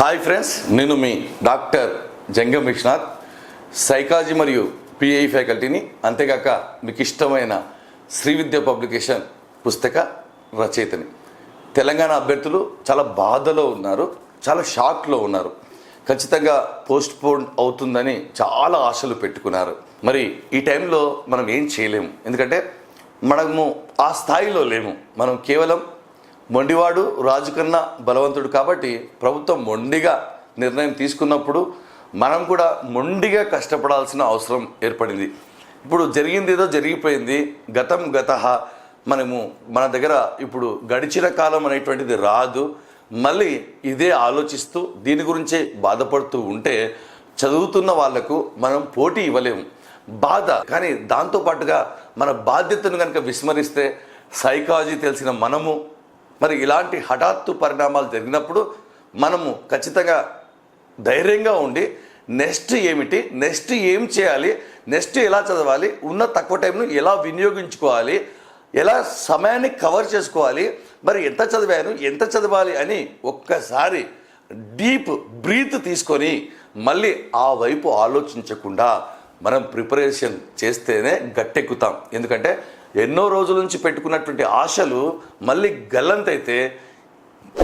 Hi friends నేను మీ doctor Jangam Vishwanath psychology మరియు పిఐ ఫ్యాకల్టీని అంతేగాక మీకు ఇష్టమైన శ్రీ విద్య పబ్లికేషన్ పుస్తక రచయితని. తెలంగాణ అభ్యర్థులు చాలా బాధలో ఉన్నారు చాలా షాక్లో ఉన్నారు. ఖచ్చితంగా పోస్ట్ పోన్ అవుతుందని చాలా ఆశలు పెట్టుకున్నారు. మరి ఈ టైంలో మనం ఏం చేయలేము? ఎందుకంటే మనము ఆ స్థాయిలో లేము. మనం కేవలం మొండివాడు రాజు కన్నా బలవంతుడు కాబట్టి ప్రభుత్వం మొండిగా నిర్ణయం తీసుకున్నప్పుడు మనం కూడా మొండిగా కష్టపడాల్సిన అవసరం ఏర్పడింది. ఇప్పుడు జరిగింది ఏదో జరిగిపోయింది. గతం గత మనము మన దగ్గర ఇప్పుడు గడిచిన కాలం అనేటువంటిది రాదు. మళ్ళీ ఇదే ఆలోచిస్తూ దీని గురించే బాధపడుతూ ఉంటే చదువుతున్న వాళ్ళకు మనం పోటీ ఇవ్వలేము. బాధ. కానీ దాంతో పాటుగా మన బాధ్యతను కనుక విస్మరిస్తే సైకాలజీ తెలిసిన మనము మరి ఇలాంటి హఠాత్తు పరిణామాలు జరిగినప్పుడు మనము ఖచ్చితంగా ధైర్యంగా ఉండి నెక్స్ట్ ఏమిటి నెక్స్ట్ ఏం చేయాలి నెక్స్ట్ ఎలా చదవాలి ఉన్న తక్కువ టైంను ఎలా వినియోగించుకోవాలి ఎలా సమయాన్ని కవర్ చేసుకోవాలి మరి ఎంత చదివాను ఎంత చదవాలి అని ఒక్కసారి డీప్ బ్రీత్ తీసుకొని మళ్ళీ ఆ వైపు ఆలోచించకుండా మనం ప్రిపరేషన్ చేస్తేనే గట్టెక్కుతాం. ఎందుకంటే ఎన్నో రోజుల నుంచి పెట్టుకున్నటువంటి ఆశలు మళ్ళీ గల్లంతైతే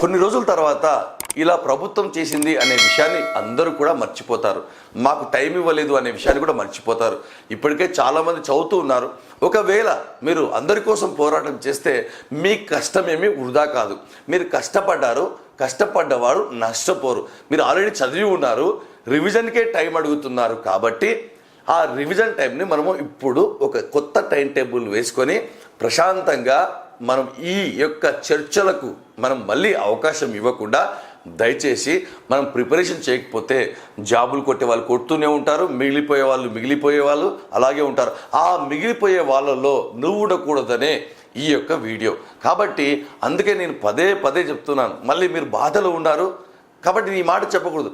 కొన్ని రోజుల తర్వాత ఇలా ప్రభుత్వం చేసింది అనే విషయాన్ని అందరూ కూడా మర్చిపోతారు. మాకు టైం ఇవ్వలేదు అనే విషయాన్ని కూడా మర్చిపోతారు. ఇప్పటికే చాలామంది చదువుతూ ఉన్నారు. ఒకవేళ మీరు అందరి కోసం పోరాటం చేస్తే మీ కష్టమేమీ వృధా కాదు. మీరు కష్టపడ్డారు కష్టపడ్డవారు నష్టపోరు. మీరు ఆల్రెడీ చదివి ఉన్నారు రివిజన్కే టైం అడుగుతున్నారు కాబట్టి ఆ రివిజన్ టైంని మనము ఇప్పుడు ఒక కొత్త టైం టేబుల్ వేసుకొని ప్రశాంతంగా మనం ఈ యొక్క చర్చలకు మనం మళ్ళీ అవకాశం ఇవ్వకుండా దయచేసి మనం ప్రిపరేషన్ చేయకపోతే జాబులు కొట్టే వాళ్ళు కొడుతూనే ఉంటారు మిగిలిపోయే వాళ్ళు మిగిలిపోయే వాళ్ళు అలాగే ఉంటారు. ఆ మిగిలిపోయే వాళ్ళలో నువ్వు ఉండకూడదనే ఈ యొక్క వీడియో కాబట్టి అందుకే నేను పదే పదే చెప్తున్నాను. మళ్ళీ మీరు బాధలో ఉన్నారు. కాబట్టి ఈ మాట చెప్పకూడదు.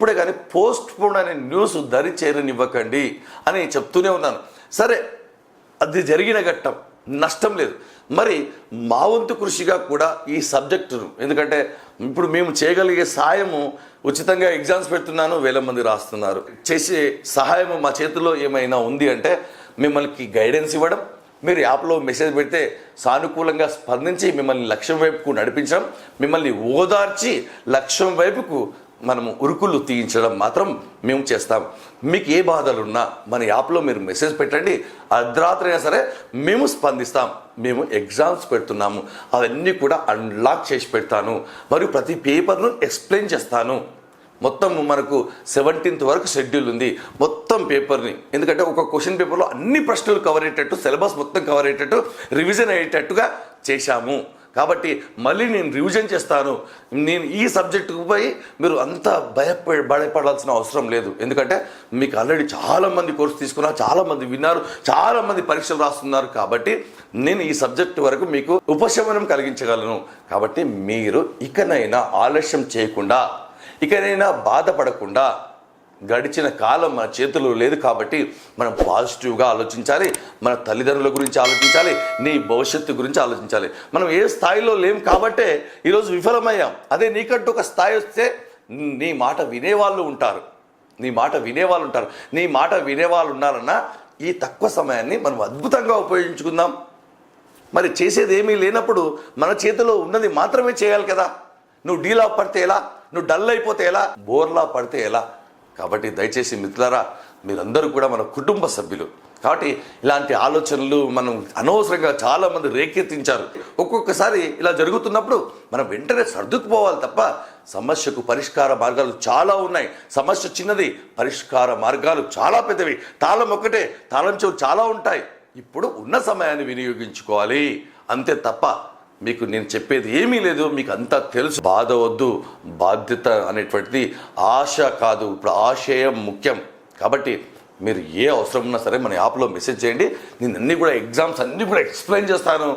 ఇప్పుడే కానీ పోస్ట్ పోన్ అనే న్యూస్ దరి చేరనివ్వకండి అని చెప్తూనే ఉన్నాను. సరే అది జరిగిన ఘట్టం నష్టం లేదు. మరి మా వంతు కృషిగా కూడా ఈ సబ్జెక్టును ఎందుకంటే ఇప్పుడు మేము చేయగలిగే సాయము ఉచితంగా ఎగ్జామ్స్ పెడుతున్నాను వేల మంది రాస్తున్నారు. చేసే సహాయం మా చేతిలో ఏమైనా ఉంది అంటే మిమ్మల్ని గైడెన్స్ ఇవ్వడం మీరు యాప్లో మెసేజ్ పెడితే సానుకూలంగా స్పందించి మిమ్మల్ని లక్ష్యం వైపుకు నడిపించడం మిమ్మల్ని ఓదార్చి లక్ష్యం వైపుకు మనము ఉరుకులు తీయించడం మాత్రం మేము చేస్తాం. మీకు ఏ బాధలు ఉన్నా మన యాప్లో మీరు మెసేజ్ పెట్టండి. అర్ధరాత్రైనా అయినా సరే మేము స్పందిస్తాం. మేము ఎగ్జామ్స్ పెడుతున్నాము. అవన్నీ కూడా అన్లాక్ చేసి పెడతాను. మరియు ప్రతి పేపర్ను ఎక్స్ప్లెయిన్ చేస్తాను. మొత్తం మనకు సెవెంటీన్త్ వరకు షెడ్యూల్ ఉంది. మొత్తం పేపర్ని. ఎందుకంటే ఒక క్వశ్చన్ పేపర్లో అన్ని ప్రశ్నలు కవర్ అయ్యేటట్టు సిలబస్ మొత్తం కవర్ అయ్యేటట్టు రివిజన్ అయ్యేటట్టుగా చేశాము. కాబట్టి మళ్ళీ నేను రివిజన్ చేస్తాను. నేను ఈ సబ్జెక్టుకు పోయి మీరు అంత భయప భయపడాల్సిన అవసరం లేదు. ఎందుకంటే మీకు ఆల్రెడీ చాలామంది కోర్సు తీసుకున్నారు చాలామంది విన్నారు చాలామంది పరీక్షలు రాస్తున్నారు కాబట్టి నేను ఈ సబ్జెక్టు వరకు మీకు ఉపశమనం కలిగించగలను. కాబట్టి మీరు ఇకనైనా ఆలస్యం చేయకుండా ఇకనైనా బాధపడకుండా గడిచిన కాలం మన చేతుల్లో లేదు కాబట్టి మనం పాజిటివ్గా ఆలోచించాలి మన తల్లిదండ్రుల గురించి ఆలోచించాలి నీ భవిష్యత్తు గురించి ఆలోచించాలి. మనం ఏ స్థాయిలో లేం కాబట్టే ఈరోజు విఫలమయ్యాం. అదే నీకంటూ ఒక స్థాయి వస్తే నీ మాట వినేవాళ్ళు ఉంటారు. నీ మాట వినేవాళ్ళు ఉంటారు. నీ మాట వినేవాళ్ళు ఉన్నారన్నా ఈ తక్కువ సమయాన్ని మనం అద్భుతంగా ఉపయోగించుకుందాం. మరి చేసేది ఏమీ లేనప్పుడు మన చేతిలో ఉన్నది మాత్రమే చేయాలి కదా. నువ్వు డీలా పడితే ఎలా? నువ్వు డల్ అయిపోతే ఎలా? బోర్లా పడితే ఎలా? కాబట్టి దయచేసి మిత్రులారా మీరందరూ కూడా మన కుటుంబ సభ్యులు. కాబట్టి ఇలాంటి ఆలోచనలు మనం అనవసరంగా చాలామంది రేకెత్తించారు. ఒక్కొక్కసారి ఇలా జరుగుతున్నప్పుడు మనం వెంటనే సర్దుకుపోవాలి తప్ప సమస్యకు పరిష్కార మార్గాలు చాలా ఉన్నాయి. సమస్య చిన్నది పరిష్కార మార్గాలు చాలా పెద్దవి. తాళం ఒక్కటే తాళం చెవు చాలా ఉంటాయి. ఇప్పుడు ఉన్న సమయాన్ని వినియోగించుకోవాలి. అంతే తప్ప మీకు నేను చెప్పేది ఏమీ లేదు మీకు అంతా తెలుసు. బాధ వద్దు బాధ్యత అనేటువంటిది ఆశ కాదు. ఇప్పుడు ఆశయం ముఖ్యం. కాబట్టి మీరు ఏ అవసరం ఉన్నా సరే మన యాప్లో మెసేజ్ చేయండి. నేను అన్ని కూడా ఎగ్జామ్స్ అన్నీ కూడా ఎక్స్ప్లెయిన్ చేస్తాను.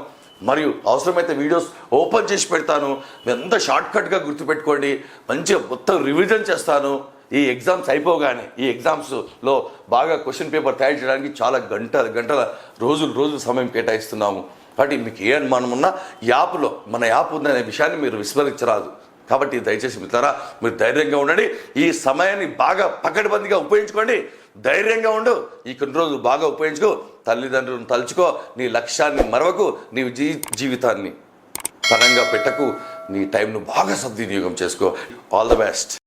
మరియు అవసరమైతే వీడియోస్ ఓపెన్ చేసి పెడతాను. ఎంత షార్ట్కట్గా గుర్తుపెట్టుకోండి. మంచిగా మొత్తం రివిజన్ చేస్తాను. ఈ ఎగ్జామ్స్ అయిపోగానే ఈ ఎగ్జామ్స్లో బాగా క్వశ్చన్ పేపర్ తయారు చేయడానికి చాలా గంటల గంటల రోజులు రోజులు సమయం కేటాయిస్తున్నాము. కాబట్టి మీకు ఏ అనుమానం ఉన్నా యాప్లో మన యాప్ ఉందనే విషయాన్ని మీరు విస్మరించరాదు. కాబట్టి దయచేసి మిత్రారా మీరు ధైర్యంగా ఉండండి. ఈ సమయాన్ని బాగా పకడ్బందీగా ఉపయోగించుకోండి. ధైర్యంగా ఉండు. ఈ కొన్ని రోజులు బాగా ఉపయోగించుకో. తల్లిదండ్రులను తలుచుకో. నీ లక్ష్యాన్ని మరవకు. నీ జీ జీవితాన్ని పరంగా పెట్టకు. నీ టైంను బాగా సద్వినియోగం చేసుకో. All the best.